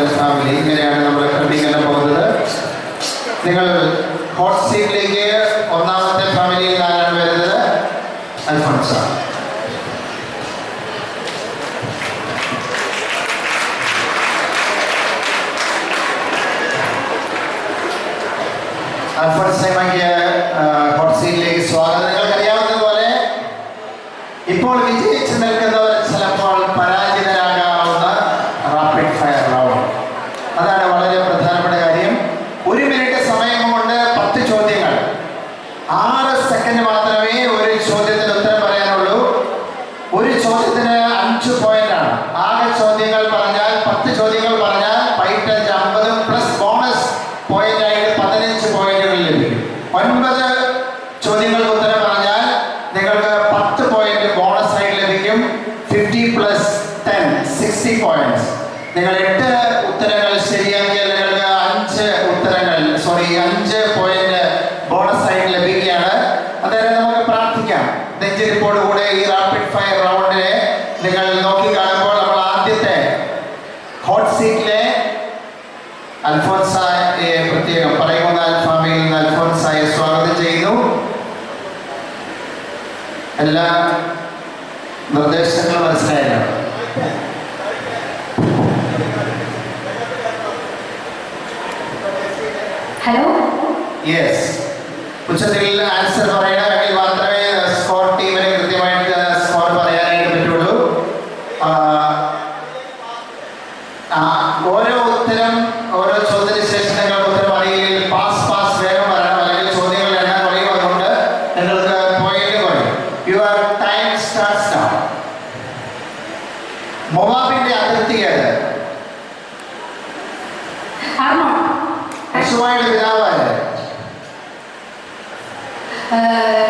ചെറുകരക്കുന്തൽ family ഇങ്ങനെയാണ് നമ്മൾ ക്രമീകരണം പോകുന്നത്. നിങ്ങൾ ഹോട്ട് സീറ്റിലേക്ക് ഒന്നാമത്തെ ഫാമിലിയിൽ ആരാണ് വരുന്നത് അൽഫോൺസ അൽഫോൺസയ്മയ്ക്ക് ഹോട്ട് സീറ്റിലേക്ക് സ്വാഗതം നിങ്ങൾക്ക് അറിയാവുന്നതുപോലെ ഇപ്പോൾ വിജയിച്ചു നിൽക്കുന്നവർ ചിലപ്പോൾ പരാജിതരാകാവുന്ന റാപ്പിഡ് ഫയർ റൗണ്ട് അതാണ് വളരെ പ്രധാനപ്പെട്ട കാര്യം ഒരു മിനിറ്റ് സമയം കൊണ്ട് പത്ത് ചോദ്യങ്ങൾ ആറ് സെക്കൻഡ് മാത്രമേ ഒരു ചോദ്യത്തിന് ഉത്തരം പറയാനുള്ളൂ ഒരു ചോദ്യത്തിന് അഞ്ച് പോയിന്റ് ആണ് ആകെ ചോദ്യങ്ങൾ പറഞ്ഞാൽ പത്ത് ചോദ്യങ്ങൾ പറഞ്ഞാൽ പൈറ്റഞ്ച് അമ്പതും പ്ലസ് ബോണസ് പോയിന്റ് ആയിട്ട് പതിനഞ്ച് പോയിന്റുകൾ ലഭിക്കും ഒൻപത് ചോദ്യങ്ങൾക്ക് ഉത്തരം പറഞ്ഞാൽ നിങ്ങൾക്ക് പത്ത് പോയിന്റ് ബോണസ് ആയിട്ട് ലഭിക്കും fifty plus ten sixty points നിങ്ങൾ എട്ട് ഉത്തരങ്ങൾ ശരിയാക്കിയാൽ നിങ്ങൾക്ക് അഞ്ച് ഉത്തരങ്ങൾ സോറി അഞ്ച് പോയിന്റ് ബോണസ് ആയി ലഭിക്കുകയാണ്. അതായത് നമുക്ക് പ്രാർത്ഥിക്കാം. നെഞ്ചിരിപ്പോടുകൂടെ ഈ റാപ്പിഡ് ഫയർ റൗണ്ടിനെ നിങ്ങൾ നോക്കി കാണുമ്പോൾ നമ്മൾ ആദ്യത്തെ ഹോട്ട് സീറ്റിലെ അൽഫോൻസായെ പ്രത്യേകം പറയുന്ന. ഫാമിലിയിൽ നിന്ന് അൽഫോൻസായെ സ്വാഗതം ചെയ്യുന്നു. എല്ലാ യെസ് ഉച്ചത്തിൽ ആൻസർ പറയണമെങ്കിൽ മാത്രമേ സ്കോർ ടീമിന് കൃത്യമായിട്ട് സ്കോർ പറയാനായിട്ട് പറ്റുള്ളൂ. ഓരോ ഉത്തരം ഓരോ ചോദ്യത്തിന് ശേഷം നിങ്ങൾ ഉത്തരം അറിയില്ലെങ്കിൽ പാസ് പാസ് വേഗം പറയണം. അല്ലെങ്കിൽ ചോദ്യങ്ങൾ എണ്ണം കുറയും അതുകൊണ്ട് നിങ്ങൾക്ക് പോയിന്റ് കുറയും. യുവർ ടൈം സ്റ്റാർട്ട്സ് നൗ മൊവാബിന്റെ അതിർത്തി ഏത്? ആർണോ യശുവായുടെ പിതാവ് ആര്? Uh,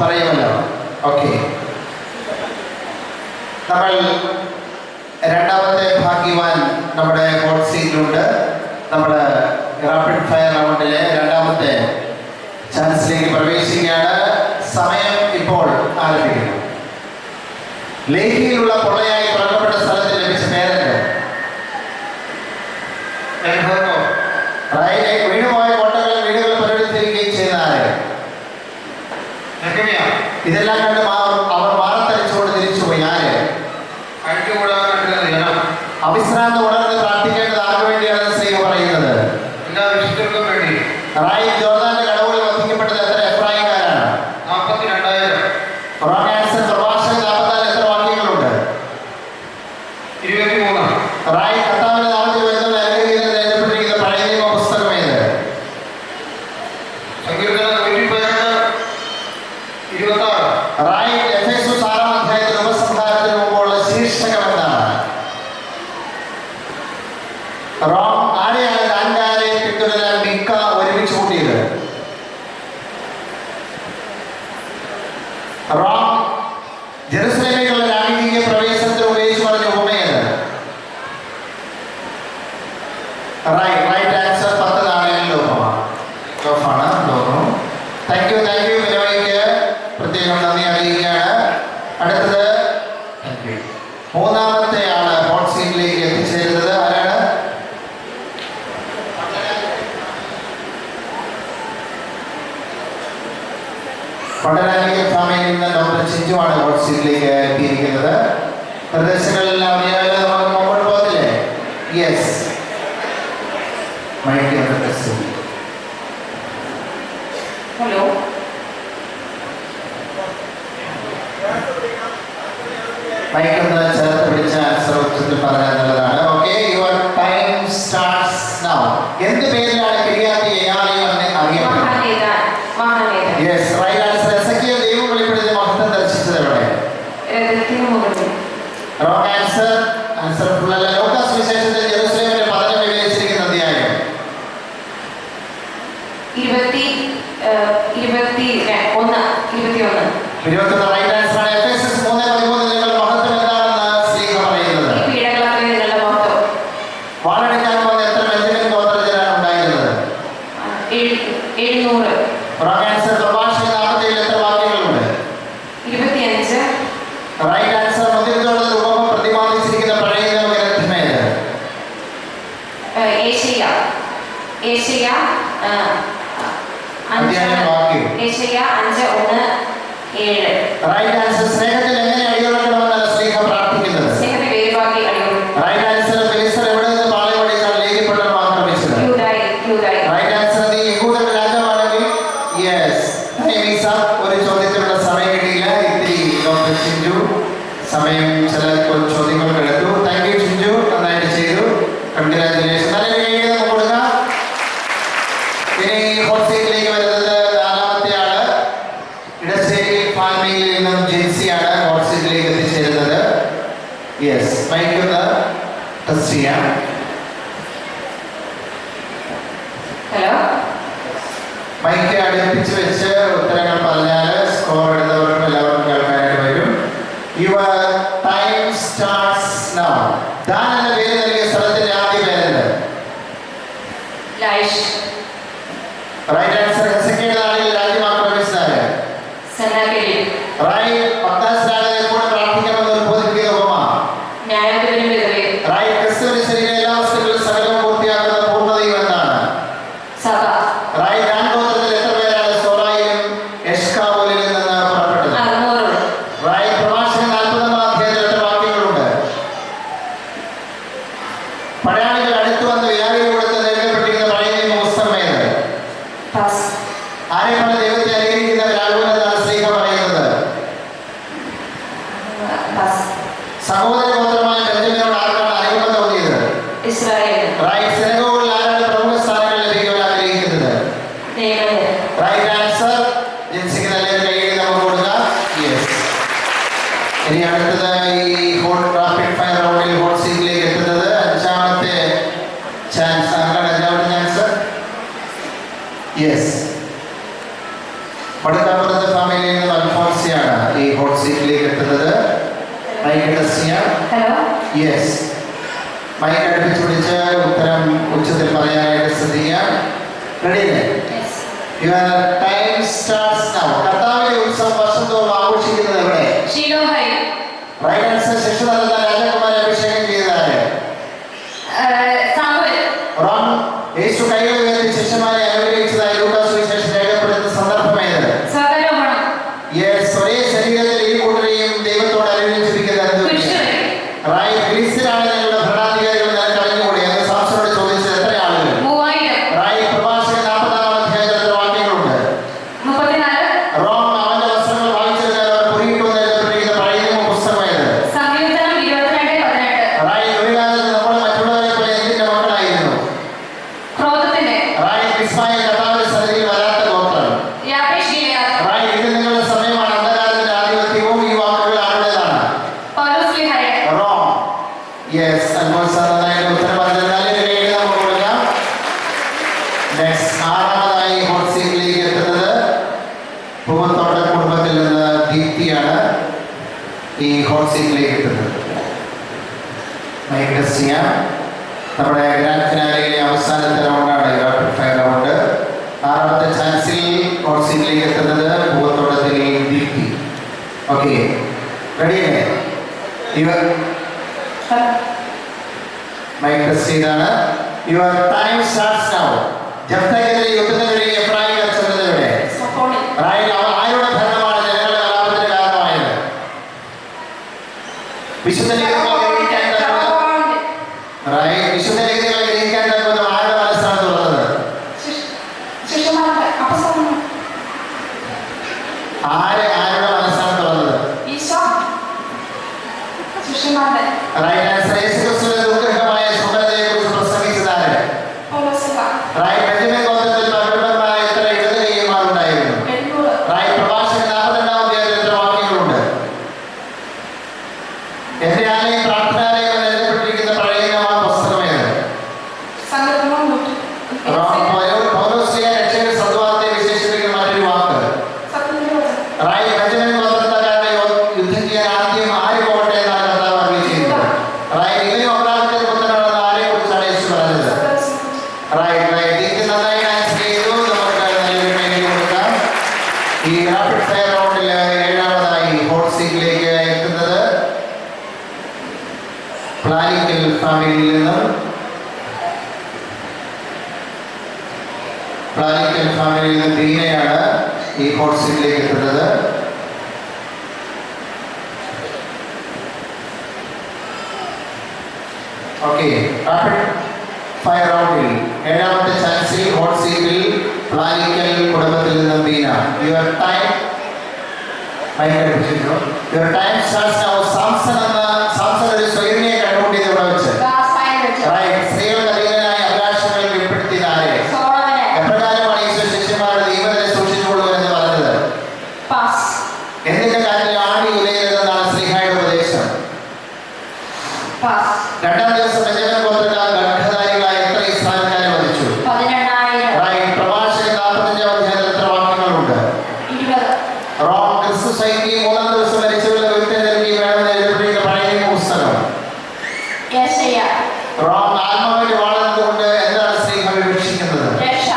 പറയുമല്ലോ. ഓക്കെ നമ്മൾ രണ്ടാമത്തെ ഭാഗ്യവാൻ നമ്മുടെ ഹോട്ട് സീറ്റിലുണ്ട് നമ്മുടെ റാപ്പിഡ് ഫയർ റൗണ്ടിലെ രണ്ടാമത്തെ ചാൻസിലേക്ക് പ്രവേശിക്കുകയാണ്. സമയം ഇപ്പോൾ ആരംഭിക്കുന്നു. ലേഖിയിലുള്ള പൊള്ളയായി ഇതെല്ലാം കണ്ട് അവർ മാറത്തലിച്ചുകൊണ്ട് തിരിച്ചുപോയി ആര്? അവിശ്രാന്ത ഉണർന്ന് പ്രാർത്ഥിക്കേണ്ടത് ആർക്ക് വേണ്ടിയാണ് സ്ത്രീ പറയുന്നത്? റായി ജോർദാന്റെ വധിക്കപ്പെട്ടത് എത്ര എഫ്രായിക്കാരാണ് റോങ് ആൻസർ പ്രഭാഷകൻ നാൽപ്പത്തിനാല് എത്ര വാക്യങ്ങളുണ്ട്? റായി കർത്താവിന്റെ നാമത്തിൽ വരുന്ന ലഹരിയിൽ എഴുതപ്പെട്ടിരിക്കുന്ന പഴയ നിയമ പുസ്തകം ഏത്? റായി alimentação. Olhou? Vai cantar ഇരുപത്തി ഒന്ന് ഇരുപത്തി റൈറ്റ് ആൻസർ ആണ് എഫ് എസ് എസ് മൂന്ന് പതിമൂന്ന് നിങ്ങളുടെ മഹത്വം എന്താണെന്ന് സ്ത്രീക പറയുന്നത്? വാളെടുക്കാൻ പോകുന്ന എത്ര ബെഞ്ചമിൻ ഉണ്ടായിരുന്നത്? എഴുന്നൂറ്. റോങ് ആൻസർ പ്രഭാഷണ നാൽപ്പത്തിയേഴ് എത്ര വാക്യങ്ങളുണ്ട്? ഇരുപത്തിയഞ്ച്. റൈറ്റ് ആൻസർ മുതിർന്നോട് രൂപം പ്രതിപാദിച്ചിരിക്കുന്ന പഴയ ഗ്രന്ഥമേത് ഏഷ്യ ഏഷ്യ അധ്യായം വാക്യം യേശയ്യ റൈറ്റ് ആൻസർ സ്നേഹത്തിൽ എങ്ങനെ അടിയുറക്കണമെന്നല്ല സ്നേഹ പ്രാർത്ഥിക്കുന്നത്. സ്നേഹത്തെ വേരുവാക്കി അടിയുറക്കും റൈറ്റ് ആൻസർ ഫിലിസ്റ്റർ എവിടെ നിന്ന് പാളയം അടിക്കാൻ ലേഖപ്പെട്ടവർ ആക്രമിച്ചത് റൈറ്റ് ആൻസർ നീ യഹൂദ രാജാവാണെങ്കിൽ യെസ് ഒരു ചോദ്യത്തിനുള്ള സമയം കിട്ടിയില്ല. ഇത്തിരി ഡോക്ടർ ചിഞ്ചു. സമയം ചില ചോദ്യങ്ങൾ എടുത്തു താങ്ക് യു ചിഞ്ചു. നന്നായിട്ട് ചെയ്തു. കൺഗ്രാജുലേഷൻ പേര് നൽകിയ സ്ഥലത്തിന്റെ ആദ്യ പേരെന്ത് റൈറ്റ് ആൻസർ പടയാളികൾ അടുത്ത് വന്ന് വ്യാപരി കൊടുത്ത് നേരിടപ്പെട്ടിരുന്ന പഴയ നിയമസ്തമേത് ആരെ പോലെ ദൈവത്തെ അനുകരിക്കുന്നവരാകുമെന്നാണ് സ്ത്രീക പറയുന്നത്? സഹോദര ഗോത്രമായ ബെഞ്ചമിനോട് ആർക്കാണ് അനുകമ്പ തോന്നിയത്? റൈറ്റ് സിനഗോകളിൽ ആരാണ് പ്രമുഖ സ്ഥാനങ്ങൾ ലഭിക്കുവാൻ ആഗ്രഹിക്കുന്നത്? റൈറ്റ് ആൻസർ ജനിക്കുന്ന എല്ലാവരും കൊടുക്കാം. യെസ് ഇനി അടുത്തതായി ഹോട്ട് ട്രാഫിക് ഫയർ റൗണ്ടിൽ യുവർ ടൈം സ്റ്റാർട്ട്സ് നൗ കർത്താവിലെ ഉത്സവം വർഷം തോറും ആഘോഷിക്കുന്നത് എവിടെ? റൈറ്റ് ആൻസർ ശിശുനാഥ രാജകുമാരൻ അഭിഷേകം ചെയ്തു. ലീഗിലെത്തുന്നത് ഭയങ്കര ചെയ്യാം നമ്മുടെ ഗ്രാൻഡ് ഫിനാലയിലെ അവസാനത്തെ റൗണ്ടാണ് ക്വാർട്ടർ ഫൈവ് റൗണ്ട് ആറാമത്തെ ചാൻസിൽ ഓക്സിജനിലേക്ക് എത്തുന്നത് ഭൂത്തോട്ടത്തിലെ ദീപ്തി ഓക്കെ റെഡിയല്ലേ ഇവർ മൈക്ക് ടെസ്റ്റ് ചെയ്താണ് യുവർ ടൈം സ്റ്റാർട്ട്സ് നൗ ജപ്തക്കെതിരെ യുദ്ധത്തിനെതിരെ വിശുദ്ധ ഫയർ റൗണ്ടിൽ ഏഴാമതായി ഹോട്ട് സീറ്റിലേക്ക് എത്തുന്നത് ഫാമിലിയിൽ നിന്നും. പ്ലാനിക്കൽ ഫാമിലിയിൽ നിന്ന് ഈ ഹോട്ട് സീറ്റിലേക്ക് എത്തുന്നത്. ഓക്കെ റാപ്പിഡ് ഫയർ റൗണ്ടിൽ ഏഴാമത്തെ ചാൻസിൽ ഹോട്ട് സീറ്റിൽ പ്ലാനിക്കൽ കുടുംബത്തിൽ നിന്നും Beena. Your time your time starts now Samson എന്ന റോം ക്രിസ്തു സൈന്യം മൂന്നാം ദിവസം മരിച്ചവരുടെ വീട്ടിൽ നൽകി വേണമെന്ന് എഴുതപ്പെട്ടിരിക്കുന്ന പഴയ പുസ്തകം. റോം ആത്മാവിന്റെ വാളുന്നത് കൊണ്ട് എന്താണ് സ്നേഹം വിവക്ഷിക്കുന്നത് രക്ഷ.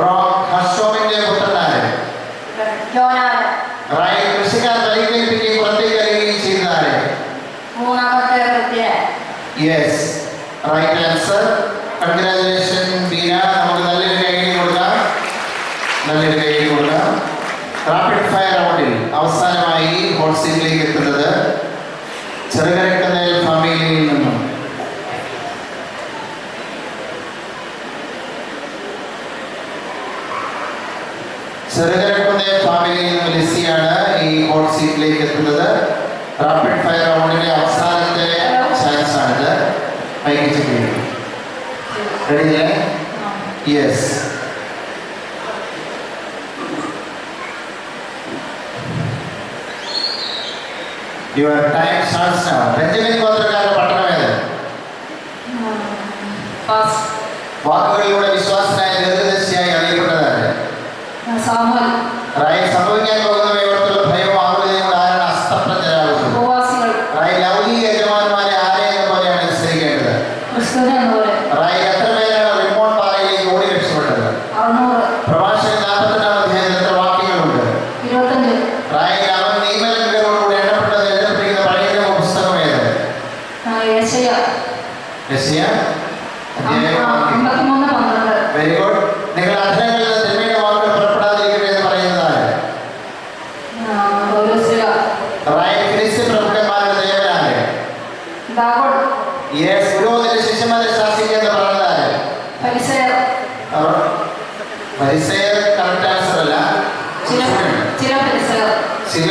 റോം ഹർഷോമിന്റെ യോനാന് റൈറ്റ് കൃഷിക്കാർ പരിക്കേൽപ്പിക്കുകയും പുറത്തേക്ക് അറിയുകയും വൃത്തിയൻ yes right answer congratulation Beena നമുക്ക് നല്ലൊരു കൈ കൊടുക്കാം. നല്ലൊരു കൈ കൊടുക്കാം. റാപ്പിഡ് ഫയർ റൗണ്ടിൽ അവസാനമായി ഹോൾ സീറ്റിലേക്ക് എത്തുന്നത് ചെറുകരക്കുന്നേൽ ഫാമിലിയിൽ നിന്നും. ചെറുകരക്കുന്നേൽ ഫാമിലിയിൽ നിന്നും ലിസിയാണ് ഈ ഹോൾ സീറ്റിലേക്ക് എത്തുന്നത്. റാപ്പിഡ് ഫയർ റൗണ്ടിലെ അവസാനത്തെ ചാൻസ് ആണിത്. മൈക്ക് ചെക്ക് റെഡിയല്ലേ yes your time starts now Benjamin ഗോത്രക്കാരുടെ പട്ടണം ഏത് പാസ് വാക്കുകളിലൂടെ വിശ്വാസനായ പരിസയർ പരിസയർ കറക്റ്റ് ആൻസർ അല്ല ചില ചില പരിസയർ ചില